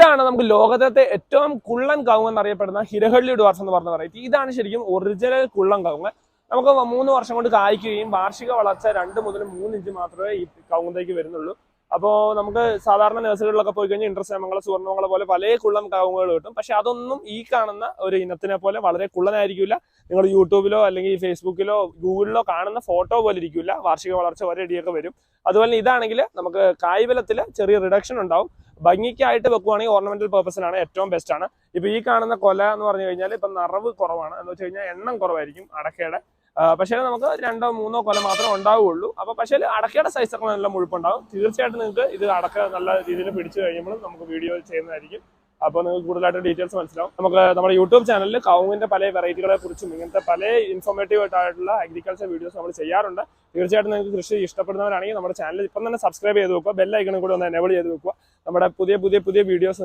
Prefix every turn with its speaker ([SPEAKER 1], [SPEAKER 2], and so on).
[SPEAKER 1] ഇതാണ് നമുക്ക് ലോകത്തെ ഏറ്റവും കുള്ളൻ കവുങ്ങ് എന്നറിയപ്പെടുന്ന ഹിരഹള്ളി ഡുവാർസ് എന്ന് പറഞ്ഞ വെറൈറ്റി ഇതാണ് ശരിക്കും ഒറിജിനൽ കുള്ളൻ കവുങ്ങ്. നമുക്ക് മൂന്ന് വർഷം കൊണ്ട് കായ്ക്കുകയും വാർഷിക വളർച്ച രണ്ട് മുതൽ മൂന്ന് ഇഞ്ച് മാത്രമേ ഈ കവുങ്ങത്തേക്ക് വരുന്നുള്ളൂ. അപ്പോൾ നമുക്ക് സാധാരണ നഴ്സറികളിലൊക്കെ പോയി കഴിഞ്ഞാൽ ഇൻട്രസ്റ്റമംഗള സുവർണമംഗള പോലെ പല കുള്ളം കാവുകൾ കിട്ടും. പക്ഷെ അതൊന്നും ഈ കാണുന്ന ഒരു ഇനത്തിനെ പോലെ വളരെ കുള്ളനായിരിക്കില്ല. നിങ്ങൾ യൂട്യൂബിലോ അല്ലെങ്കിൽ ഫേസ്ബുക്കിലോ ഗൂഗിളിലോ കാണുന്ന ഫോട്ടോ പോലെ ഇരിക്കില്ല. വാർഷിക വളർച്ച ഒരടിയൊക്കെ വരും. അതുപോലെ ഇതാണെങ്കിൽ നമുക്ക് കായ്വലത്തിൽ ചെറിയ റിഡക്ഷൻ ഉണ്ടാവും. ഭംഗിക്കായിട്ട് വെക്കുവാണെങ്കിൽ ഓർണമെന്റൽ പർപ്പസിനാണ് ഏറ്റവും ബെസ്റ്റ് ആണ്. ഇപ്പൊ ഈ കാണുന്ന കൊല എന്ന് പറഞ്ഞു കഴിഞ്ഞാൽ ഇപ്പൊ നിറവ് കുറവാണ്. എന്ന് വെച്ച് കഴിഞ്ഞാൽ എണ്ണം കുറവായിരിക്കും അടക്കയുടെ പക്ഷേ നമുക്ക് രണ്ടോ മൂന്നോ കൊല മാത്രമേ ഉണ്ടാവുകയുള്ളൂ അപ്പോൾ പക്ഷേ അടക്കയുടെ സൈസ് ഒക്കെ നല്ല മുഴുപ്പുണ്ടാവും. തീർച്ചയായിട്ടും നിങ്ങൾക്ക് ഇത് അടക്ക നല്ല രീതിയിൽ പിടിച്ചു കഴിയുമ്പോൾ നമുക്ക് വീഡിയോ ചെയ്യുന്നതായിരിക്കും. അപ്പോൾ നിങ്ങൾക്ക് കൂടുതലായിട്ട് ഡീറ്റെയിൽസ് മനസ്സിലാവും. നമുക്ക് നമ്മുടെ യൂട്യൂബ് ചാനലിൽ കവുങ്ങിന്റെ പല വെറൈറ്റികളെ കുറിച്ചും ഇങ്ങനത്തെ പല ഇൻഫോർമേറ്റീവ് ആയിട്ടുള്ള അഗ്രികൾച്ചർ വീഡിയോസ് നമ്മൾ ചെയ്യാറുണ്ട്. തീർച്ചയായിട്ടും നിങ്ങൾക്ക് കൃഷി ഇഷ്ടപ്പെടുന്നവരാണെങ്കിൽ നമ്മുടെ ചാനൽ ഇപ്പം തന്നെ സബ്സ്ക്രൈബ് ചെയ്ത് വെക്കുക. ബെല്ലൈക്കണും കൂടി ഒന്ന് എനേബിൾ ചെയ്ത് വെക്കുക. നമ്മുടെ പുതിയ പുതിയ പുതിയ വീഡിയോസ്